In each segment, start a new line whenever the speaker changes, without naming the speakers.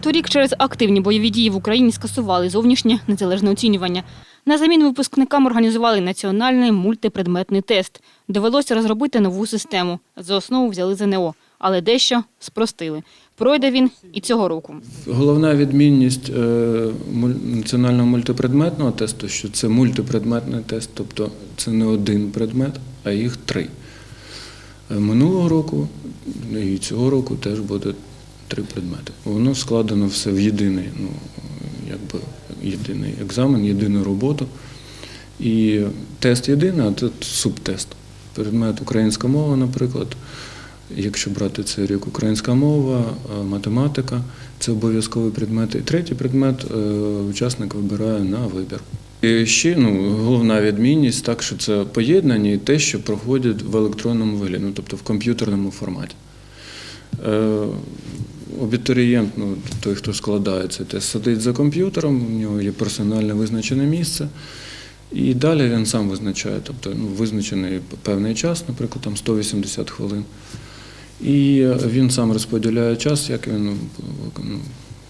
Торік через активні бойові дії в Україні скасували зовнішнє незалежне оцінювання. На заміну випускникам організували національний мультипредметний тест. Довелося розробити нову систему. За основу взяли ЗНО, але дещо спростили. Пройде він і цього року.
Головна відмінність е, національного мультипредметного тесту, що це мультипредметний тест, тобто це не один предмет, а їх три. Е, Минулого року і цього року теж буде три предмети. Воно складено все в єдиний, ну, якби єдиний екзамен, єдину роботу. І тест єдиний, а тут субтест. Предмет українська мова, наприклад. Якщо брати цей рік українська мова, е, математика це обов'язковий предмет. І третій предмет е, учасник вибирає на вибір. І ще ну, головна відмінність, так що це поєднання і те, що проходять в електронному вигляді, ну, тобто в комп'ютерному форматі. Абітурієнт, ну, той, хто складає цей тест, сидить за комп'ютером, у нього є персональне визначене місце. І далі він сам визначає, тобто ну, визначений певний час, наприклад, там 180 хвилин. І він сам розподіляє час, як він, ну,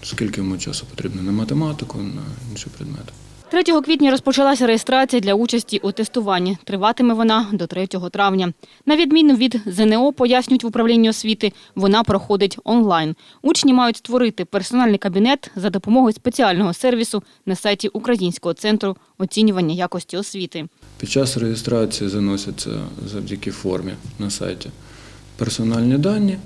скільки йому часу потрібно на математику, на інші предмети.
3 квітня розпочалася реєстрація для участі у тестуванні. Триватиме вона до 3 травня. На відміну від ЗНО, пояснюють в управлінні освіти, вона проходить онлайн. Учні мають створити персональний кабінет за допомогою спеціального сервісу на сайті Українського центру оцінювання якості освіти.
Під час реєстрації заносяться завдяки формі на сайті персональні дані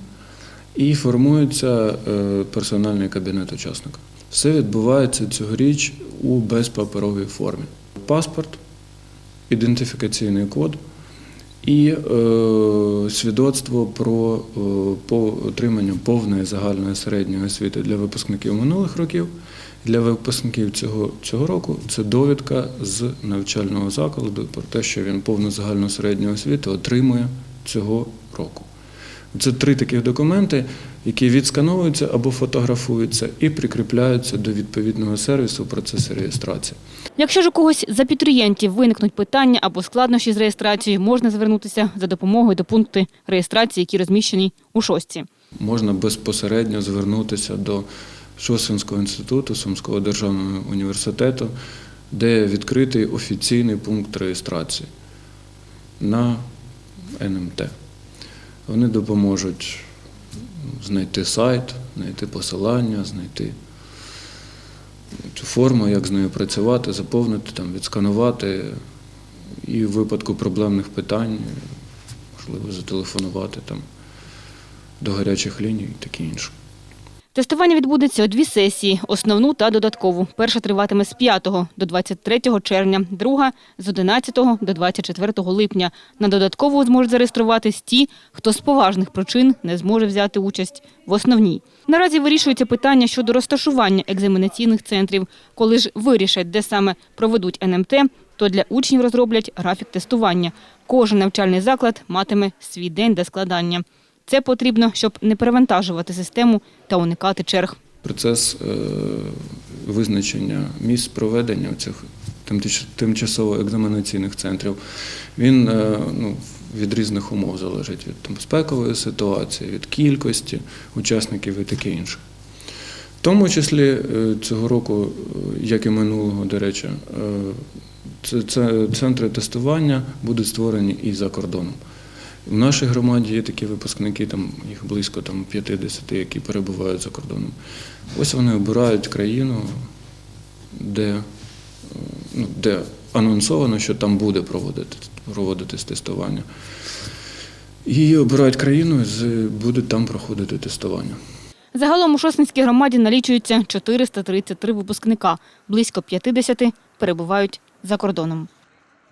і формується е, персональний кабінет учасника. Все відбувається цьогоріч у безпаперовій формі. Паспорт, ідентифікаційний код і е, свідоцтво про е, по отримання повної загальної середньої освіти для випускників минулих років. Для випускників цього, цього року це довідка з навчального закладу про те, що він повну загальну середню освіту отримує цього року. Це три таких документи, які відскановуються або фотографуються і прикріпляються до відповідного сервісу в процесі реєстрації.
Якщо ж у когось з абітурієнтів виникнуть питання або складнощі з реєстрацією, можна звернутися за допомогою до пункту реєстрації, які розміщені у шостці.
Можна безпосередньо звернутися до Шосинського інституту Сумського державного університету, де відкритий офіційний пункт реєстрації на НМТ. Вони допоможуть знайти сайт, знайти посилання, знайти цю форму, як з нею працювати, заповнити, там, відсканувати і в випадку проблемних питань, можливо, зателефонувати там, до гарячих ліній і таке інше.
Тестування відбудеться у дві сесії – основну та додаткову. Перша триватиме з 5 до 23 червня, друга – з 11 до 24 липня. На додаткову зможуть зареєструватись ті, хто з поважних причин не зможе взяти участь в основній. Наразі вирішується питання щодо розташування екзаменаційних центрів. Коли ж вирішать, де саме проведуть НМТ, то для учнів розроблять графік тестування. Кожен навчальний заклад матиме свій день для складання. Це потрібно, щоб не перевантажувати систему та уникати черг.
Процес е, визначення місць проведення цих тимчасово екзаменаційних центрів, він е, ну, від різних умов залежить від там, безпекової ситуації, від кількості учасників і таке інше. В тому числі е, цього року, як і минулого, до речі, це, це центри тестування будуть створені і за кордоном. В нашій громаді є такі випускники, там їх близько там, 50, які перебувають за кордоном. Ось вони обирають країну, де, е, ну, де анонсовано, що там буде проводити, проводитись тестування. І обирають країну, будуть там проходити тестування.
Загалом у Шосницькій громаді налічується 433 випускника. Близько 50 перебувають за кордоном.